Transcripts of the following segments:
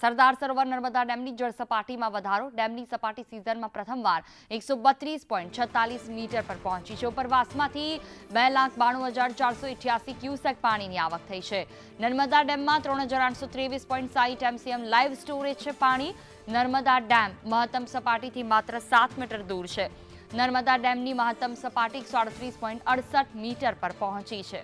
સરદાર સરોવર નર્મદા ડેમની જળ સપાટીમાં વધારો. ડેમની સપાટી સિઝનમાં પ્રથમવાર એકસો બત્રીસ પોઈન્ટ છત્તાલીસ મીટર પર પહોંચી છે. ઉપરવાસમાંથી બે લાખ બાણું હજાર ચારસો ઇઠ્યાસી ક્યુસેક પાણીની આવક થઈ છે. નર્મદા ડેમમાં ત્રણ હજાર આઠસો ત્રેવીસ પોઈન્ટ સાહીઠ એમસીએમ લાઈવ સ્ટોરેજ છે પાણી. નર્મદા ડેમ મહત્તમ સપાટીથી માત્ર સાત મીટર દૂર છે. નર્મદા ડેમની મહત્તમ સપાટી એકસો પોઈન્ટ અડસઠ મીટર પર પહોંચી છે.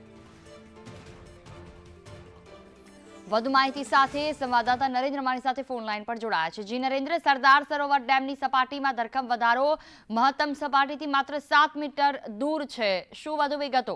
વધુ માહિતી સાથે સંવાદદાતા નરેન્દ્ર માણી સાથે ફોન લાઈન પર જોડાયા છે. જી નરેન્દ્ર, સરદાર સરોવર ડેમની સપાટીમાં ધરખમ વધારો મહત્તમ સપાટીથી માત્ર સાત મીટર દૂર છે. શું વધુ વિગતો?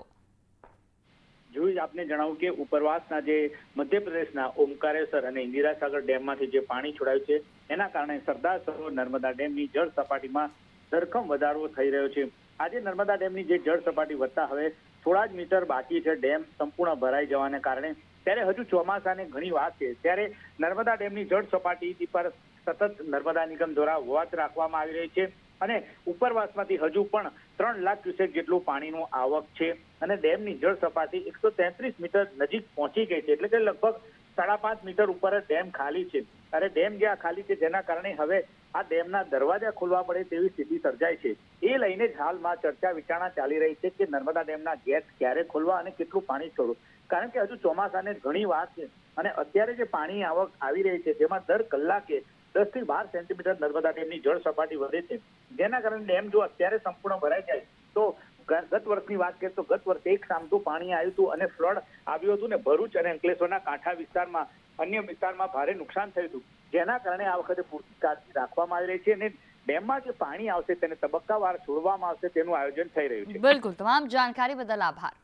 જોઈ આપને જણાવું કે ઉપરવાસના જે મધ્યપ્રદેશના ઓમકારેશ્વર અને ઇન્દિરાસાગર ડેમમાંથી જે પાણી છોડાયું છે, એના કારણે સરદાર સરોવર નર્મદા ડેમની જળ સપાટીમાં ધરખમ વધારો થઈ રહ્યો છે. આજે નર્મદા ડેમની જે જળ સપાટી વધતા હવે થોડા જ મીટર બાકી છે ડેમ સંપૂર્ણ ભરાઈ જવાને કારણે. ત્યારે હજુ ચોમાસાને ઘણી વાત છે. ત્યારે નર્મદા ડેમની જળ સપાટી પર સતત નર્મદા નિગમ દ્વારા વોચ રાખવામાં આવી રહી છે અને ઉપરવાસમાંથી હજુ પણ ત્રણ લાખ ક્યુસેક જેટલું પાણીનું આવક છે. અને ડેમની જળ સપાટી એકસો તેત્રીસ મીટર નજીક પહોંચી ગઈ છે. એટલે કે લગભગ સાડા પાંચ મીટર ઉપર જ ડેમ ખાલી છે. અને ડેમ જ્યાં ખાલી છે, જેના કારણે હવે આ ડેમના દરવાજા ખોલવા પડે તેવી સ્થિતિ સર્જાય છે. એ લઈને જ હાલમાં ચર્ચા વિચારણા ચાલી રહી છે કે નર્મદા ડેમના ગેટ ક્યારે ખોલવા અને કેટલું પાણી છોડવું. કારણ કે હજુ ચોમાસાને ઘણી વાત છે અને અત્યારે જે પાણી આવક આવી રહી છે, જેમાં દર કલાકે દસથી બાર સેન્ટીમીટર નર્મદા ડેમની જળ સપાટી વધે છે. જેના કારણે ડેમ જો અત્યારે સંપૂર્ણ ભરાઈ જાય, તો ગત વર્ષની વાત કરીએ તો ગત વર્ષે એક સામતું પાણી આવ્યું હતું અને ફ્લડ આવ્યું હતું ને ભરૂચ અને અંકલેશ્વરના કાંઠા વિસ્તારમાં, અન્ય વિસ્તારમાં ભારે નુકસાન થયું હતું. જેના કારણે આ વખતે પૂરતી કાળજી રાખવામાં આવી રહી છે અને ડેમમાં જે પાણી આવશે તેને તબક્કાવાર છોડવામાં આવશે તેનું આયોજન થઈ રહ્યું છે. બિલકુલ. તમામ જાણકારી બદલ આભાર.